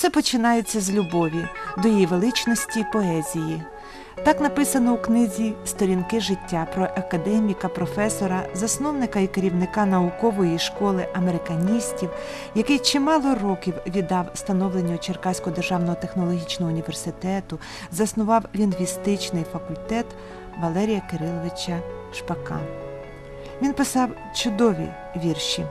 Усе починається з любові до її величності й поезії. Так написано у книзі Сторінки життя про академіка, професора, засновника і керівника наукової школи американістів, який чимало років віддав становленню Черкаського державного технологічного університету, заснував лінгвістичний факультет Валерія Кириловича Шпака. Він писав чудові вірші.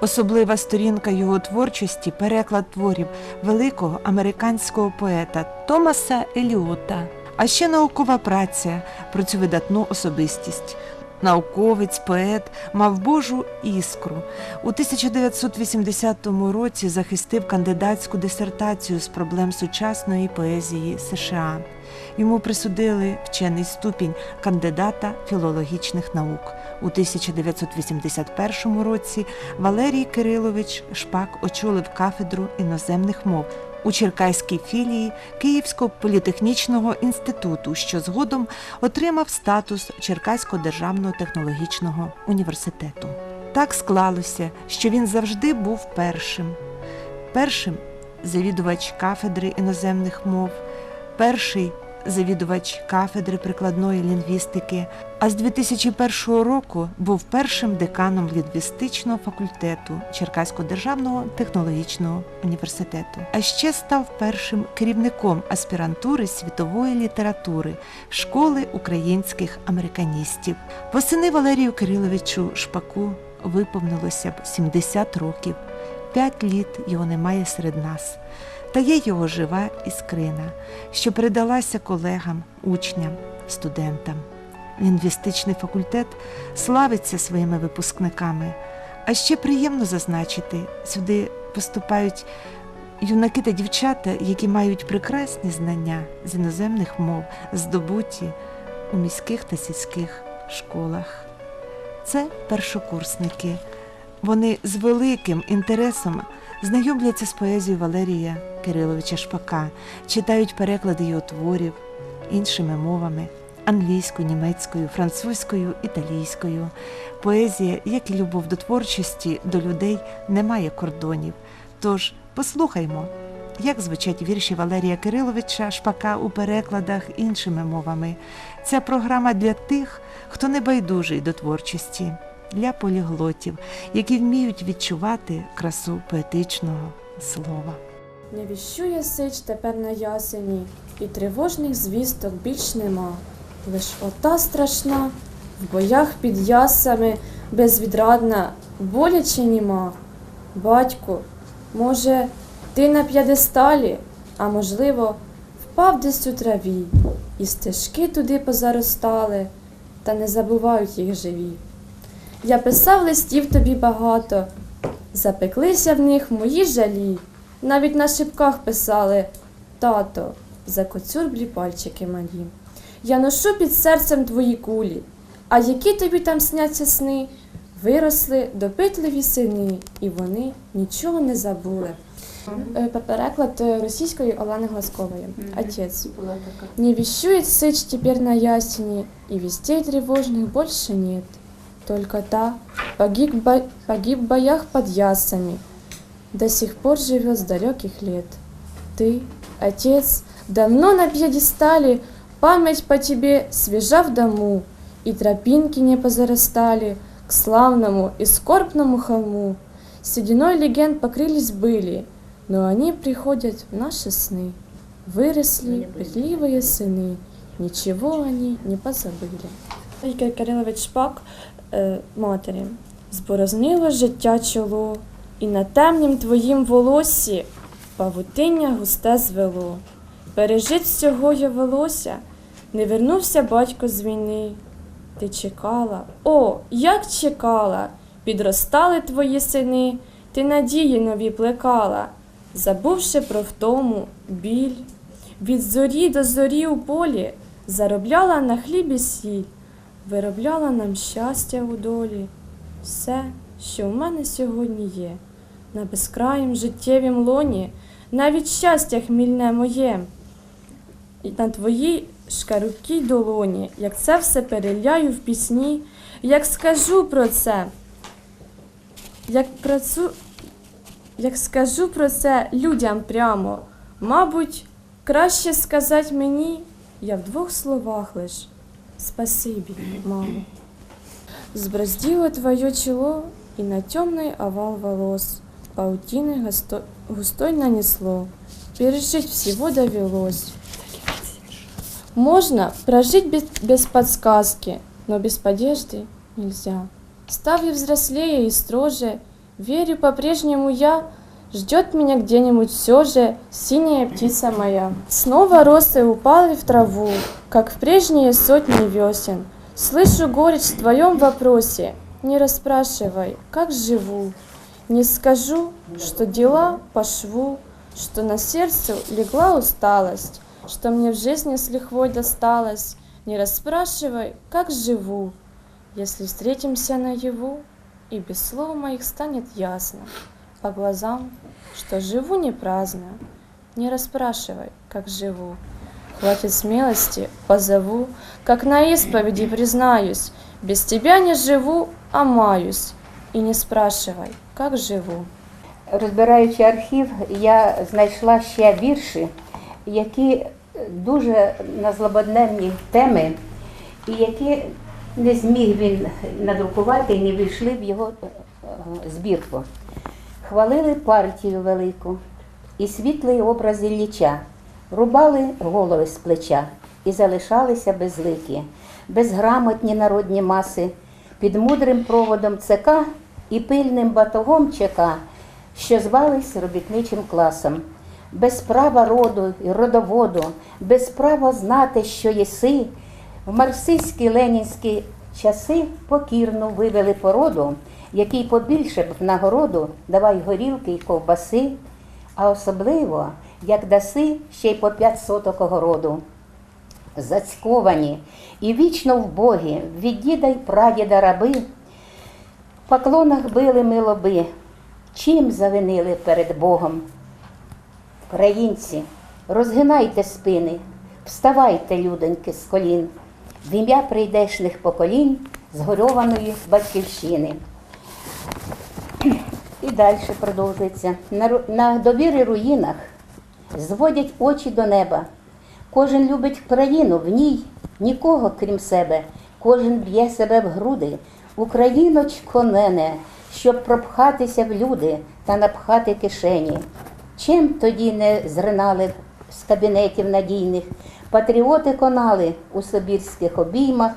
Особлива сторінка його творчості переклад творів великого американського поета Томаса Еліота, а ще наукова праця про цю видатну особистість. Науковець, поет мав Божу іскру. У 1980 році захистив кандидатську дисертацію з проблем сучасної поезії США. Йому присудили вчений ступінь кандидата філологічних наук. У 1981 році Валерій Кирилович Шпак очолив кафедру іноземних мов у Черкаській філії Київського політехнічного інституту, що згодом отримав статус Черкаського державного технологічного університету. Так склалося, що він завжди був першим. Першим завідувач кафедри іноземних мов, перший завідувач кафедри прикладної лінгвістики, а з 2001 року був першим деканом лінгвістичного факультету Черкаського державного технологічного університету. А ще став першим керівником аспірантури світової літератури школи українських американістів. Восени Валерію Кириловичу Шпаку виповнилося б 70 років. П'ять літ його немає серед нас. Та є його жива іскрина, що передалася колегам, учням, студентам. Лінгвістичний факультет славиться своїми випускниками. А ще приємно зазначити, сюди поступають юнаки та дівчата, які мають прекрасні знання з іноземних мов, здобуті у міських та сільських школах. Це першокурсники. Вони з великим інтересом знайомляться з поезією Валерія Кириловича Шпака, читають переклади його творів іншими мовами англійською, німецькою, французькою, італійською. Поезія, як і любов до творчості, до людей, не має кордонів. Тож послухаймо, як звучать вірші Валерія Кириловича Шпака у перекладах іншими мовами. Ця програма для тих, хто не байдужий до творчості, для поліглотів, які вміють відчувати красу поетичного слова. Не віщує сич тепер на ясені, і тривожних звісток більш нема. Лиш ота страшна, в боях під ясами, безвідрадна, боляче німа. Батьку, може, ти на п'ядесталі, а можливо, впав десь у траві, і стежки туди позаростали, та не забувають їх живі. Я писав листів тобі багато, запеклися в них мої жалі. Навіть на шибках писали тато, закоцюрблі пальчики малі. Я ношу під серцем твої кулі, а які тобі там сняться сни? Виросли допитливі сини, і вони нічого не забули. Е, Переклад е, російської Олени Глазкової. Отець. Не вещует сыч теперь на ясени, и вестей тревожных больше нет. Только та погиб, бо- погиб в боях под ясами, до сих пор живет с далеких лет. Ты, отец, давно на пьедестале, память по тебе свежа в дому, и тропинки не позарастали к славному и скорбному холму. Сединой легенд покрылись были, но они приходят в наши сны. Выросли пытливые сыны, ничего они не позабыли. Ігор Кирилович Шпак матері. Зборознило життя чоло, і на темнім твоїм волоссі павутиння густе звело. Пережить всього я волосся, не вернувся батько з війни. Ти чекала, о, як чекала, підростали твої сини, ти надії нові плекала, забувши про втому, біль. Від зорі до зорі у полі заробляла на хлібі сіль, виробляла нам щастя у долі. Все, що в мене сьогодні є, на безкраїм життєвім лоні, навіть щастя хмільне моє. І на твоїй шкарубкій долоні, як це все переляю в пісні, як скажу про це, як працю, як скажу про це людям прямо, мабуть, краще сказати мені, я в двох словах лиш. Спасибі, мамо. Сбраздило твое чело, и на темный овал волос паутины густо- густой нанесло. Пережить всего довелось. Можно прожить без, без подсказки, но без поддержки нельзя. Став я взрослее и строже, верю по-прежнему я, ждет меня где-нибудь все же синяя птица моя. Снова росы упали в траву, как в прежние сотни весен. Слышу горечь в твоем вопросе, не расспрашивай, как живу. Не скажу, что дела по шву, что на сердце легла усталость, что мне в жизни с лихвой досталось. Не расспрашивай, как живу. Если встретимся наяву, и без слов моих станет ясно по глазам, что живу не праздно. Не расспрашивай, как живу. Хватит смелости, позову, как на исповеди признаюсь, без тебя не живу, а маюсь. И не спрашивай, как живу. Розбираючи архів, я знайшла ще вірші, які дуже на злободневні теми, і які не зміг він надрукувати і не війшли в його е, збірку. Хвалили партію велику і світлий образ Ілліча, рубали голови з плеча і залишалися безликі, безграмотні народні маси, під мудрим проводом ЦК і пильним батогом ЧК, що звались робітничим класом. Без права роду і родоводу, без права знати, що єси, в марксистські ленінські часи покірно вивели породу, який побільше б в нагороду давай горілки й ковбаси, а особливо, як даси ще й по п'ять соток огороду. Зацьковані і вічно вбогі, від діда й прадіда раби, в поклонах били ми лоби, чим завинили перед Богом. Українці, розгинайте спини, вставайте, людоньки, з колін, в ім'я прийдешних поколінь згорьованої батьківщини. І далі продовжується. На, на довіри руїнах зводять очі до неба. Кожен любить країну, в ній нікого крім себе. Кожен б'є себе в груди. Україночко нене, щоб пропхатися в люди та напхати кишені. Чим тоді не зринали з кабінетів надійних, патріоти конали у собірських обіймах,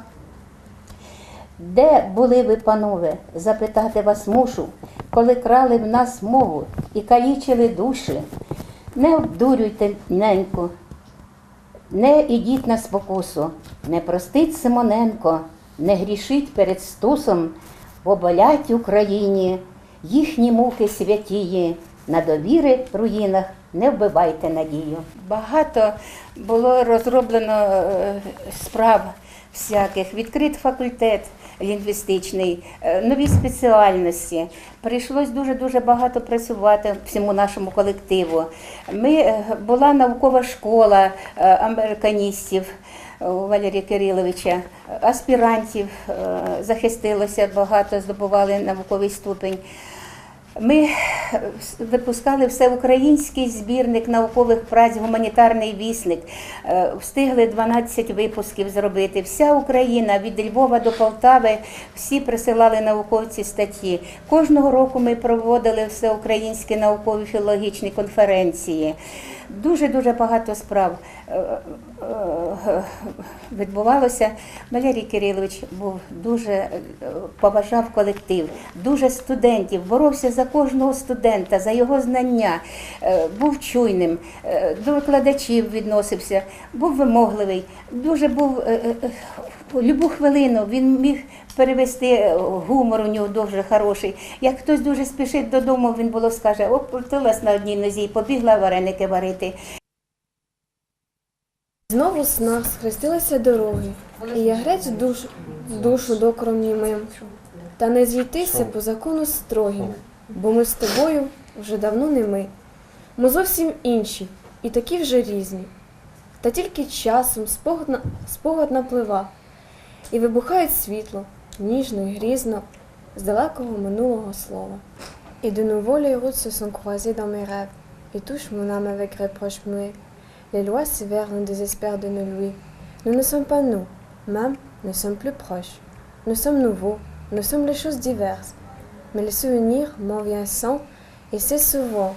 де були ви, панове, запитати вас мушу, коли крали в нас мову і калічили душі? Не обдурюйте неньку, не ідіть на спокусу, не простить Симоненко, не грішіть перед стусом, бо болять Україні їхні муки святії, на довіри руїнах не вбивайте надію. Багато було розроблено е, справ всяких, відкрит факультет лінгвістичний, е, нові спеціальності. Прийшлось дуже-дуже багато працювати всьому нашому колективу. Ми, е, була наукова школа е, американістів у Валерія Кириловича, аспірантів захистилося багато, здобували науковий ступень. Ми випускали всеукраїнський збірник наукових праць, гуманітарний вісник. Е, Встигли 12 випусків зробити. Вся Україна від Львова до Полтави всі присилали науковці статті. Кожного року ми проводили всеукраїнські наукові філологічні конференції. Дуже дуже багато справ е, відбувалося. Валерій Кирилович був дуже е, поважав колектив, дуже студентів, боровся за кожного студента, за його знання, е, був чуйним, е, до викладачів відносився, був вимогливий, дуже був е, е, е, любу хвилину він міг перевести е, гумор у нього дуже хороший. Як хтось дуже спішить додому, він було скаже, опустилась на одній нозі, побігла вареники варити. Знову сна схрестилися дороги, і я грець душу, душу докором німим. Та не зійтися по закону строгим, бо ми з тобою вже давно не ми. Ми зовсім інші і такі вже різні. Та тільки часом спогад, на- спогад наплива, і вибухає світло, ніжно і грізно, з далекого минулого слова. Et de nouveau les routes se sont croisées dans mes rêves et touchent mon âme avec reproches muets. Les lois sévères nous désespèrent de nos louis. Nous ne sommes pas nous, même nous sommes plus proches. Nous sommes nouveaux, nous sommes les choses diverses. Mais le souvenir m'en vient sans, et c'est souvent,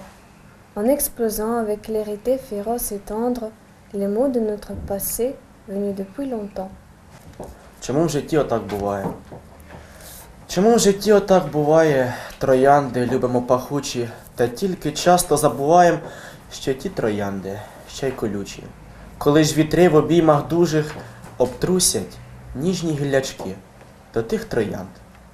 en explosant avec clarité féroce et tendre, les mots de notre passé venus depuis longtemps. Чому в житті отак буває? Чому в житті отак буває? Троянди любимо пахучі, та тільки часто забуваємо, що ті троянди ще й колючі. Коли ж вітри в обіймах дужих обтрусять ніжні гіллячки, до тих троянд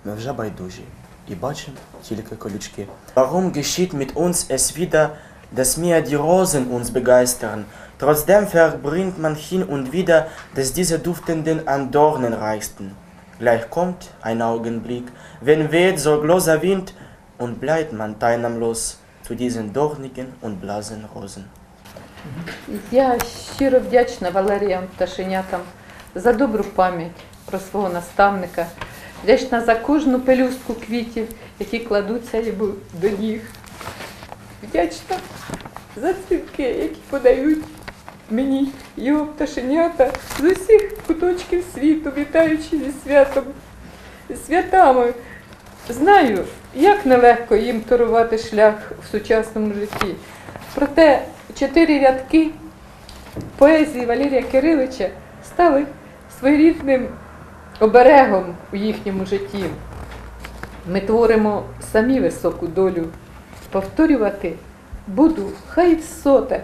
ми вже байдужі і бачимо тільки колючки. Warum geschieht mit uns es wieder, dass mehr die Rosen uns begeistern? Trotzdem verbringt man hin und wieder, dass diese duftenden an Dornen reichsten. Gleich kommt ein Augenblick, wenn weht so großer Wind und bleibt man teilnahmlos zu diesen dornigen und blasen Rosen. Я щиро вдячна Валеріям Пташенятам за добру пам'ять про свого наставника. Вдячна за кожну пелюстку квітів, які кладуться до ніг. Вдячна за цвітки, які подають мені його пташенята з усіх куточків світу, вітаючи зі святом, святами. Знаю, як нелегко їм торувати шлях в сучасному житті. Проте чотири рядки поезії Валерія Кирилича стали своєрідним оберегом у їхньому житті. Ми творимо самі високу долю. Повторювати буду хай в сотах.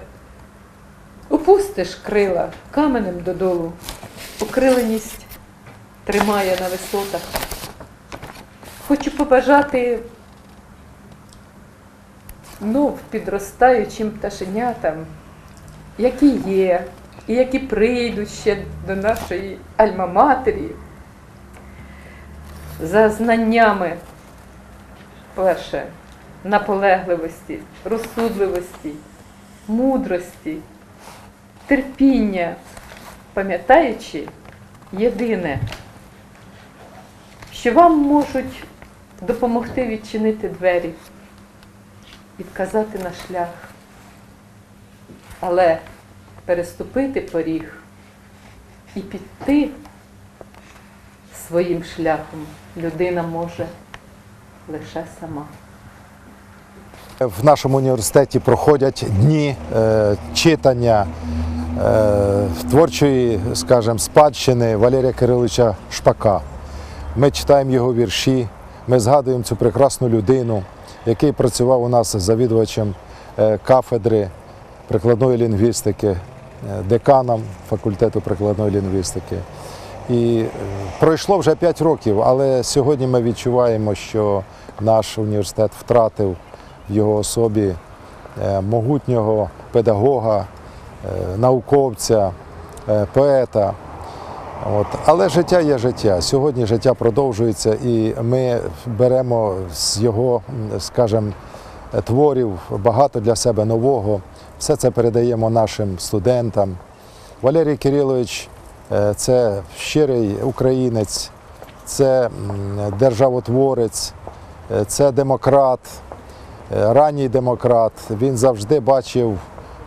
Опустиш крила каменем додолу. Окриленість тримає на висотах. Хочу побажати знов підростаючим пташенятам, які є, і які прийдуть ще до нашої альма-матері за знаннями, перше, наполегливості, розсудливості, мудрості, терпіння, пам'ятаючи єдине, що вам можуть допомогти відчинити двері відказати на шлях. Але переступити поріг і піти своїм шляхом людина може лише сама. В нашому університеті проходять дні е, читання е, творчої, скажімо, спадщини Валерія Кириловича Шпака. Ми читаємо його вірші, ми згадуємо цю прекрасну людину, який працював у нас завідувачем е, кафедри прикладної лінгвістики, е, деканом факультету прикладної лінгвістики. І е, пройшло вже 5 років, але сьогодні ми відчуваємо, що наш університет втратив в його особі могутнього педагога, науковця, поета. От. Але життя є життя. Сьогодні життя продовжується, і ми беремо з його, скажімо, творів багато для себе нового. Все це передаємо нашим студентам. Валерій Кирилович е, це щирий українець, це державотворець, е, це демократ, е, ранній демократ. Він завжди бачив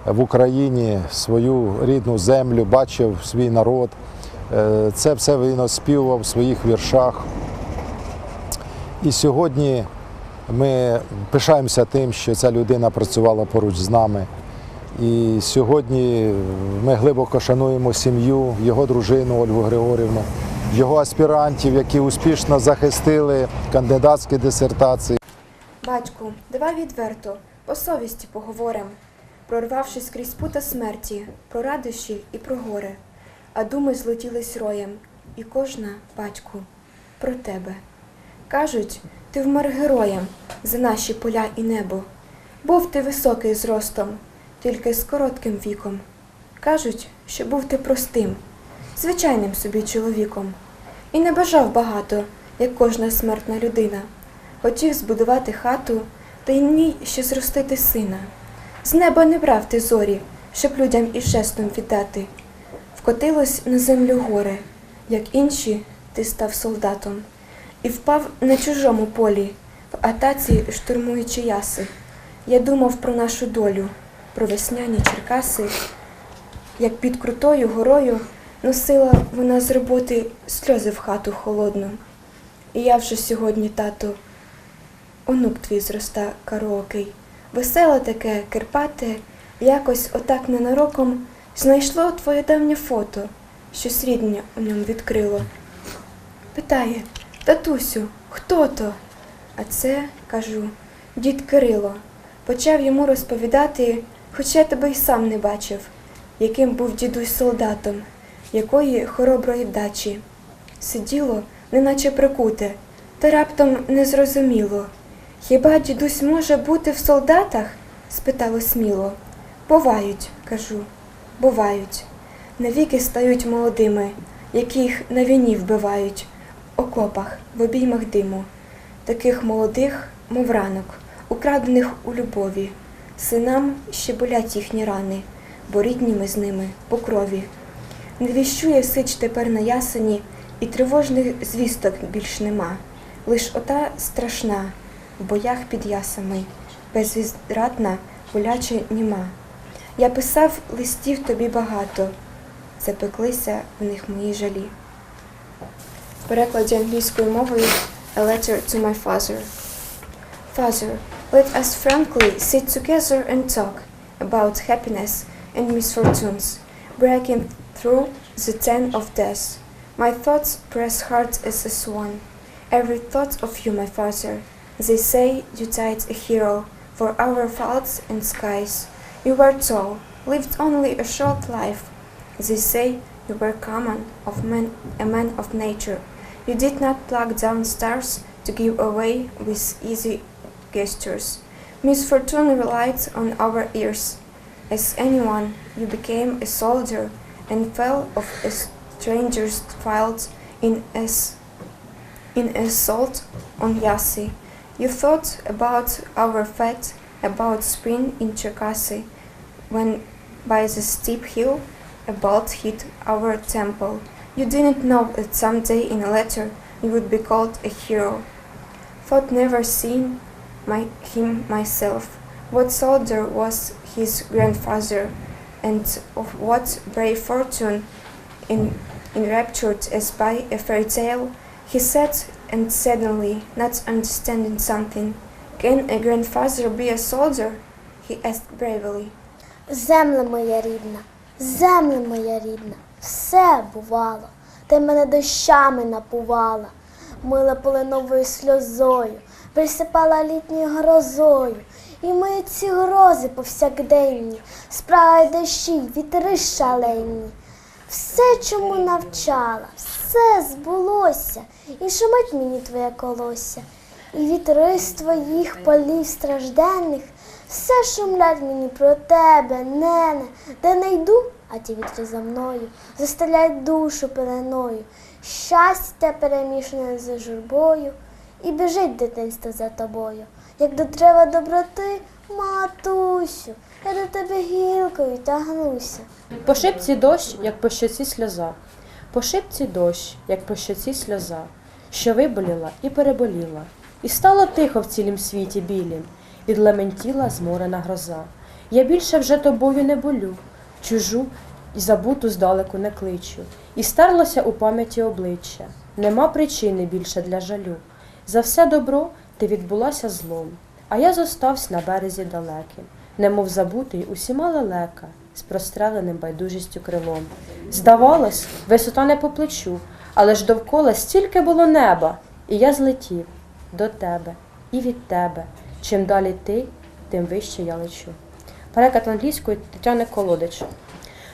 в Україні свою рідну землю, бачив свій народ. Е, Це все він оспівував в своїх віршах. І сьогодні ми пишаємося тим, що ця людина працювала поруч з нами. І сьогодні ми глибоко шануємо сім'ю, його дружину Ольгу Григорівну, його аспірантів, які успішно захистили кандидатські дисертації. Батьку, давай відверто, по совісті поговорим, прорвавшись крізь пута смерті, про радощі і про горе, а думи злетілись роєм, і кожна, батьку, про тебе. Кажуть, ти вмер героєм за наші поля і небо. Був ти високий зростом, тільки з коротким віком. Кажуть, що був ти простим, звичайним собі чоловіком, і не бажав багато, як кожна смертна людина. Хотів збудувати хату та й ній ще зростити сина. З неба не брав ти зорі, щоб людям і жестом віддати. Вкотилось на землю горе, як інші, ти став солдатом, і впав на чужому полі, в атаці штурмуючи яси. Я думав про нашу долю, про весняні Черкаси, як під крутою горою носила вона з роботи сльози в хату холодну. І я вже сьогодні, тату, онук твій зроста караокий. Веселе таке, кирпате, якось отак ненароком знайшло твоє давнє фото, щось рідне у ньому відкрило. Питає, татусю, хто то? А це, кажу, дід Кирило. Почав йому розповідати, хоча тебе й сам не бачив, яким був дідусь солдатом, якої хороброї вдачі. Сиділо, неначе прикуте, та раптом не зрозуміло. Хіба дідусь може бути в солдатах? спитало сміло. Бувають, кажу, бувають. Навіки стають молодими, яких на війні вбивають, в окопах, в обіймах диму. Таких молодих, мов ранок, украдених у любові. Синам ще болять їхні рани, бо рідні ми з ними по крові. Не віщує сич тепер на ясені, і тривожних звісток більш нема. Лиш ота страшна, в боях під ясами, безвідрадна, боляче німа. Я писав листів тобі багато, запеклися в них мої жалі. В перекладі англійською мовою A letter to my father. Father, let us frankly sit together and talk about happiness and misfortunes, breaking through the tent of death. My thoughts press hard as a swan. Every thought of you, my father. They say you died a hero for our faults and skies. You were tall, lived only a short life. They say you were common of man, a man of nature. You did not pluck down stars to give away with easy gestures. Misfortune relied on our ears. As anyone, you became a soldier and fell of a stranger's field in as in assault on Yassi. You thought about our fate, about spring in Cherkasy, when by the steep hill a bolt hit our temple. You didn't know that someday in a letter you would be called a hero. Thought never seen my, him myself. What soldier was his grandfather, and of what brave fortune, in, enraptured as by a fairy tale, he said, and suddenly, not understanding something, Can a grandfather be a soldier? he asked bravely. Земля моя рідна, земля моя рідна, все бувало, ти мене дощами напувала, мила полиновою сльозою, присипала літньою грозою, і мої ці грози повсякденні, справи дощі, вітри шалені. Все, чому навчала, все збулося, і шумить мені твоє колосся, і вітри з твоїх полів стражденних. Все шумлять мені про тебе, нене, де не йду, а ті вітри за мною, застеляють душу пеленою, щастя перемішане з журбою, і біжить дитинство за тобою, як до дерева доброти, матусю, я до тебе гілкою тягнуся. По шипці дощ, як по щоці сльоза. По шипці дощ, як по щоці сльоза, що виболіла і переболіла. І стало тихо в цілім світі білім, відлементіла зморена гроза. Я більше вже тобою не болю, чужу і забуту здалеку не кличу. І старлося у пам'яті обличчя. Нема причини більше для жалю. За все добро ти відбулася злом, а я зоставсь на березі далеким, немов забутий усіма лелека, з простреленим байдужістю крилом. Здавалось, висота не по плечу, але ж довкола стільки було неба, і я злетів до тебе і від тебе. Чим далі ти, тим вище я лечу. Переклад англійської Тетяни Колодич.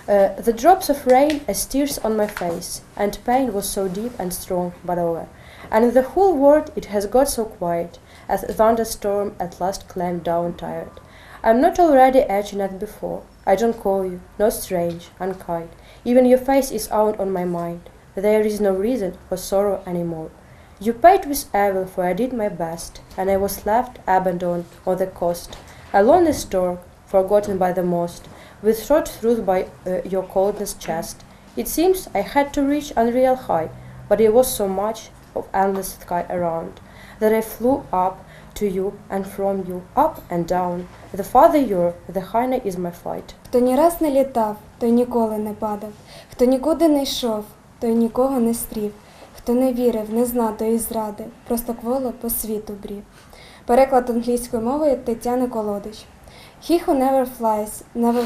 Uh, the drops of rain as tears on my face, and pain was so deep and strong, but over. And in the whole world it has got so quiet, as a thunderstorm at last climbed down tired. I'm not already edging at before. I don't call you, not strange, unkind. Even your face is out on my mind. There is no reason for sorrow anymore. You paid with evil, for I did my best, and I was left abandoned on the coast, a lonely stork, forgotten by the most, with short through by uh, your coldness chest. It seems I had to reach unreal high, but it was so much of endless sky around that I flew up to you and from you, up and down. The farther you're, the higher is my fight. Хто ні раз не літав, той ніколи не падав, хто нікуди не йшов, той нікого не стрів, Хто не вірив, не знав тої зради, просто кволо по світу брів. Переклад англійською мовою Тетяни Колодич. He who never flies, never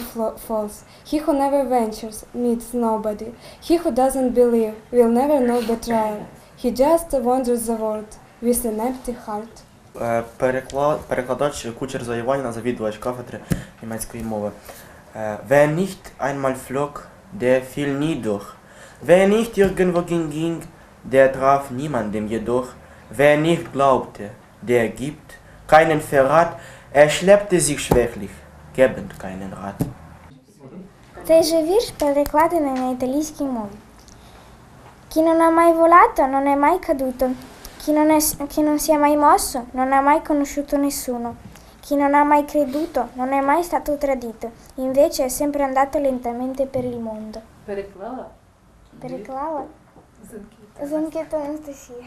falls. He who never ventures, meets nobody. He who doesn't believe, will never know betrayal. He just wanders the world with an empty heart. Е, перекла- Перекладач кучер Заєваніна, завідувач кафедри німецької мови. Е, Wer nicht einmal flog, der fiel nie durch. Wer nicht irgendwo ging, der traf niemandem jedoch. Wer nicht glaubte, der gibt keinen Verrat. Er schleppte sich schwächlich, gebend keinen Rat. Цей же вірш перекладений на італійській мові. Chi non ha mai volato non è mai caduto. Chi non, è, chi non si è mai mosso non ha mai conosciuto nessuno. Chi non ha mai creduto non è mai stato tradito. Invece è sempre andato lentamente per il mondo. Переклала? Переклала Зенкіта Анастасія.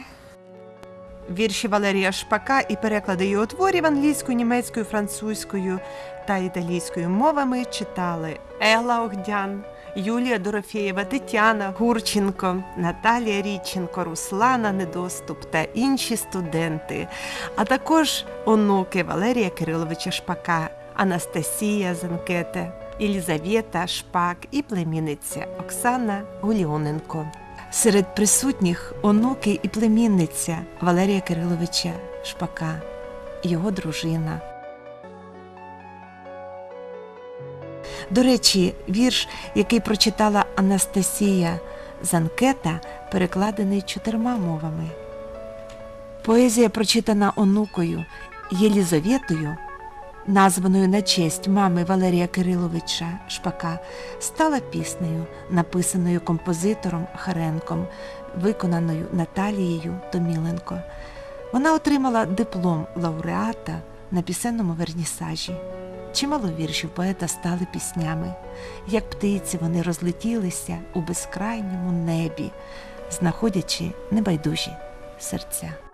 Вірші Валерія Шпака і переклади його творів англійською, німецькою, французькою та італійською мовами читали Ела Огдян, Юлія Дорофєєва, Тетяна Гурченко, Наталія Річенко, Руслана Недоступ та інші студенти, а також онуки Валерія Кириловича Шпака, Анастасія Занкете, Єлізавета Шпак і племінниця Оксана Гуліоненко. Серед присутніх онуки і племінниця Валерія Кириловича Шпака, його дружина. До речі, вірш, який прочитала Анастасія Занкета, перекладений чотирма мовами. Поезія, прочитана онукою Єлізаветою, названою на честь мами Валерія Кириловича Шпака, стала піснею, написаною композитором Харенком, виконаною Наталією Томіленко. Вона отримала диплом лауреата на пісенному вернісажі. Чимало віршів поета стали піснями. Як птиці вони розлетілися у безкрайньому небі, знаходячи небайдужі серця.